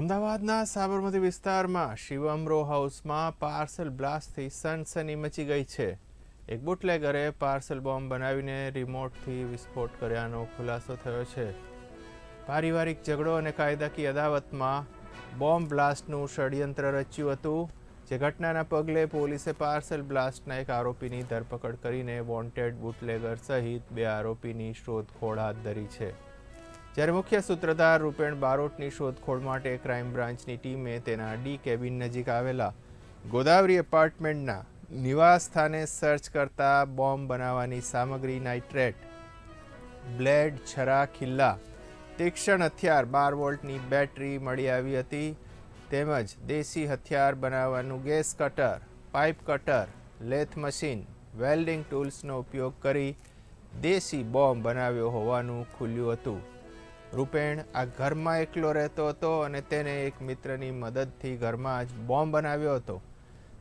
અમદાવાદના સાબરમતી વિસ્તારમાં શિવમ રો હાઉસમાં પાર્સલ બ્લાસ્ટથી સનસની મચી ગઈ છે. એક બુટલેગરે પાર્સલ બોમ્બ બનાવીને રિમોટથી વિસ્ફોટ કર્યાનો ખુલાસો થયો છે. પારિવારિક ઝઘડો અને કાયદાકીય અદાવતમાં બોમ્બ બ્લાસ્ટનું ષડયંત્ર રચ્યું હતું, જે ઘટનાના પગલે પોલીસે પાર્સલ બ્લાસ્ટના એક આરોપીની ધરપકડ કરીને વોન્ટેડ બુટલેગર સહિત બે આરોપીની શોધખોળ હાથ ધરી છે. જ્યારે મુખ્ય સૂત્રધાર રૂપેણ બારોટની શોધખોળ માટે ક્રાઇમ બ્રાન્ચની ટીમે તેના ડી કેબિન નજીક આવેલા ગોદાવરી એપાર્ટમેન્ટના નિવાસ સ્થાને સર્ચ કરતા બોમ્બ બનાવવાની સામગ્રી નાઇટ્રેટ, બ્લેડ, છરા, ખિલ્લા, તીક્ષ્ણ હથિયાર, બાર વોલ્ટની બેટરી મળી આવી હતી. તેમજ દેશી હથિયાર બનાવવાનું gas cutter, pipe cutter, lathe machine, welding ટૂલ્સનો ઉપયોગ કરી દેશી બોમ્બ બનાવ્યો હોવાનું ખુલ્યું હતું. રૂપેણ આ ઘરમાં એકલો રહેતો હતો અને તેને એક મિત્રની મદદથી ઘરમાં જ બોમ્બ બનાવ્યો હતો.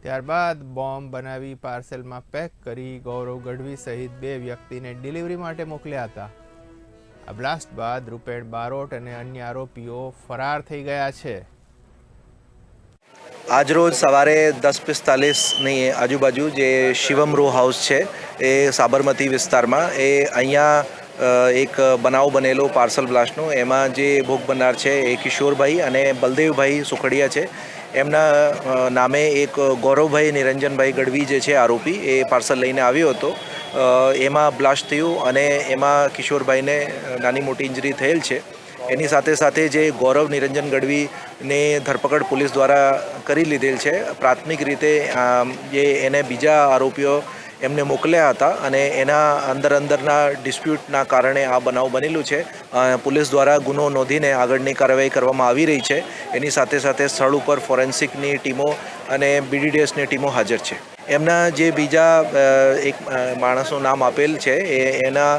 ત્યારબાદ બોમ્બ બનાવી પાર્સલમાં પેક કરી ગૌરવ ગઢવી સહિત બે વ્યક્તિને ડિલિવરી માટે મોકલ્યા હતા. આ બ્લાસ્ટ બાદ રૂપેણ બારોટ અને અન્ય આરોપીઓ ફરાર થઈ ગયા છે. આજરોજ સવારે દસ પિસ્તાલીસની આજુબાજુ જે શિવમ રો હાઉસ છે, એ સાબરમતી વિસ્તારમાં, એ અહીંયા એક બનાવ બનેલો પાર્સલ બ્લાસ્ટનો. એમાં જે ભોગ બનનાર છે એ કિશોરભાઈ અને બલદેવભાઈ સુખડિયા છે. એમના નામે એક ગૌરવભાઈ નિરંજનભાઈ ગઢવી જે છે આરોપી, એ પાર્સલ લઈને આવ્યો હતો. એમાં બ્લાસ્ટ થયું અને એમાં કિશોરભાઈને નાની મોટી ઇન્જરી થયેલ છે. એની સાથે સાથે જે ગૌરવ નિરંજન ગઢવીને ધરપકડ પોલીસ દ્વારા કરી લીધેલ છે. પ્રાથમિક રીતે જે એને બીજા આરોપીઓ એમને મોકલ્યા હતા અને એના અંદર અંદરના ડિસ્પ્યુટના કારણે આ બનાવ બનેલું છે. પોલીસ દ્વારા ગુનો નોંધીને આગળની કાર્યવાહી કરવામાં આવી રહી છે. એની સાથે સાથે સ્થળ ઉપર ફોરેન્સિકની ટીમો અને બીડીડીએસની ટીમો હાજર છે. એમના જે બીજા એક માણસનું નામ આપેલ છે, એ, એના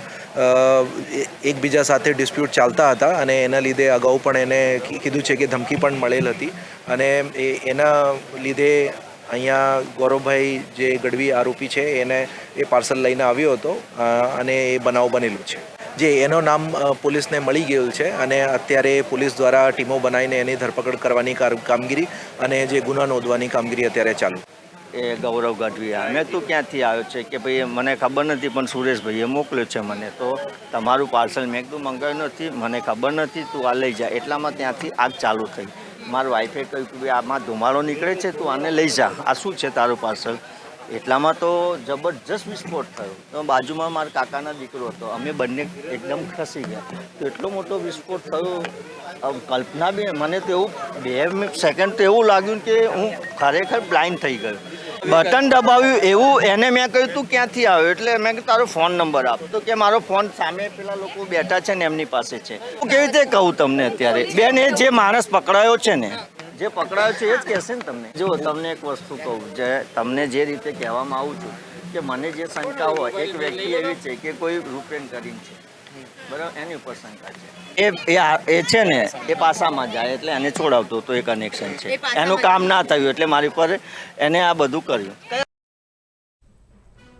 એકબીજા સાથે ડિસ્પ્યુટ ચાલતા હતા અને એના લીધે અગાઉ પણ એને કીધું છે કે ધમકી પણ મળેલ હતી. અને એના લીધે અહીંયા ગૌરવભાઈ જે ગઢવી આરોપી છે, એને એ પાર્સલ લઈને આવ્યો હતો અને એ બનાવ બનેલો છે. જે એનો નામ પોલીસને મળી ગયેલ છે, અને અત્યારે પોલીસ દ્વારા ટીમો બનાવીને એની ધરપકડ કરવાની કાર- કામગીરી અને જે ગુના નોંધવાની કામગીરી અત્યારે ચાલુ. એ ગૌરવ ગઢવી મેં તું ક્યાંથી આવ્યો છે કે ભાઈ મને ખબર નથી, પણ સુરેશભાઈએ મોકલ્યો છે મને. તો તમારું પાર્સલ મેં એકદમ મંગાવ્યું નથી, મને ખબર નથી, તું આ લઈ જા. એટલામાં ત્યાંથી આગ ચાલુ થઈ. મારા વાઈફે કહ્યું કે આમાં ધુમાડો નીકળે છે, તું આને લઈ જા. આ શું છે તારું પાર્સલ એટલામાં તો જબરજસ્ત વિસ્ફોટ થયો. તો બાજુમાં મારા કાકાના દીકરો હતો. અમે બંને એકદમ ખસી ગયા. તો એટલો મોટો વિસ્ફોટ થયો. કલ્પના બી મને તો એવું બે સેકન્ડ તો એવું લાગ્યું કે હું ખરેખર બ્લાઇન્ડ થઈ ગયો. બટન દબાવ્યું, એવું એને મેં કહ્યું, તું ક્યાંથી આવ્યો? એટલે મેં કીધું, તારો ફોન નંબર આપ. તો કે, મારો ફોન સામે પેલા લોકો બેઠા છે ને એમની પાસે છે. હું કેવી રીતે કહું તમને અત્યારે? બેન, એ જે માણસ પકડાયો છે ને, જે પકડાયો છે, એ જ કહેશે ને તમને. જો, તમને એક વસ્તુ કહું, જે તમને જે રીતે કહેવામાં આવું છું, કે મને જે શંકા હોય, એક વ્યક્તિ એવી છે કે કોઈ રૂપેન કરીને છે. બરાબર? એની ઉપર શંકા છે. એ એ એ છે ને એ પાસામાં જાય એટલે એને છોડાવતો તો એ કનેક્શન છે. એનું કામ ના થયું એટલે મારી પર એને આ બધું કર્યું.